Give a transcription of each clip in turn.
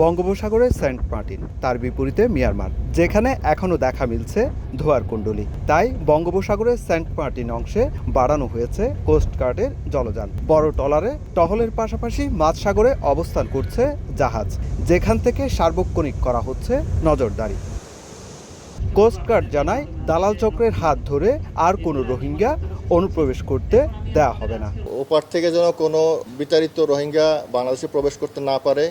বঙ্গোপসাগরের Saint Martin, তার বিপরীতে মিয়ানমার, যেখানে এখনও দেখা মিলছে ধোয়ার কুণ্ডলী। তাই বঙ্গোপসাগরের সেন্ট মার্টিন অংশে বাড়ানো হয়েছে কোস্টগার্ডের জলযান। বড় টলারে টহলের পাশাপাশি মাঝসাগরে অবস্থান করছে জাহাজ, যেখান থেকে সার্বক্ষণিক করা হচ্ছে নজরদারি। কোস্টগার্ড জানায়, দালাল চক্রের হাত ধরে আর কোনো রোহিঙ্গা অনুপ্রবেশ করতে দেয়া হবে না। ওপার থেকে যেন কোনো বিতাড়িত রোহিঙ্গা বাংলাদেশে প্রবেশ করতে না পারে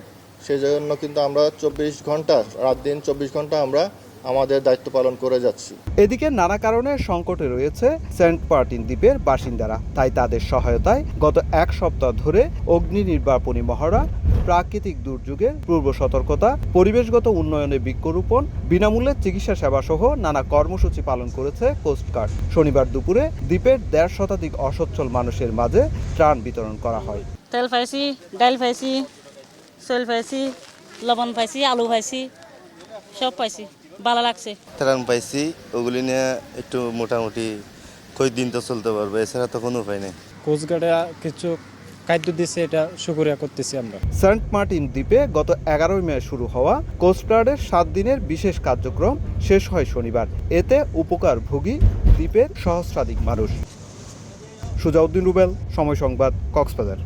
সেই জন্য কিন্তু আমরা চব্বিশ ঘণ্টা রাত দিন চব্বিশ ঘণ্টা আমরা আমাদের দায়িত্ব পালন করে যাচ্ছি। এদিকে নানা কারণে সংকটে রয়েছে সেন্ট মার্টিন দ্বীপের বাসিন্দারা। তাই তাদের সহায়তায় গত এক সপ্তাহ ধরে অগ্নি নির্বাপনী মহড়া প্রাকৃতিক দুর্যোগের পূর্ব সতর্কতা পরিবেশগত উন্নয়নে বৃক্ষরোপণ বিনামূল্যে চিকিৎসা সেবা সহ নানা কর্মসূচি পালন করেছে কোস্টগার্ড শনিবার দুপুরে দ্বীপের দেড় শতাধিক অসচ্ছল মানুষের মাঝে ত্রাণ বিতরণ করা হয়। তেল পাইছি পাইছি চাউল পাইছি লবণ পাইছি আলু পাইছি সব পাইছি ভালো লাগছে। ত্রাণ পাইছি ওগুলি নিয়ে একটু মোটামুটি কয়েকদিন তো চলতে পারবে এছাড়া তো কোনো উপায় নেই। কোস্টগার্ডে কিছু খাদ্য দিচ্ছে এটা শুকরিয়া করতেছি আমরা। সেন্ট মার্টিন দ্বীপে গত এগারোই মে শুরু হওয়া কোস্টগার্ডের সাত দিনের বিশেষ কার্যক্রম শেষ হয় শনিবার। এতে উপকারভোগী দ্বীপের সহস্রাধিক মানুষ। সুজাউদ্দিন রুবেল সময় সংবাদ কক্সবাজার।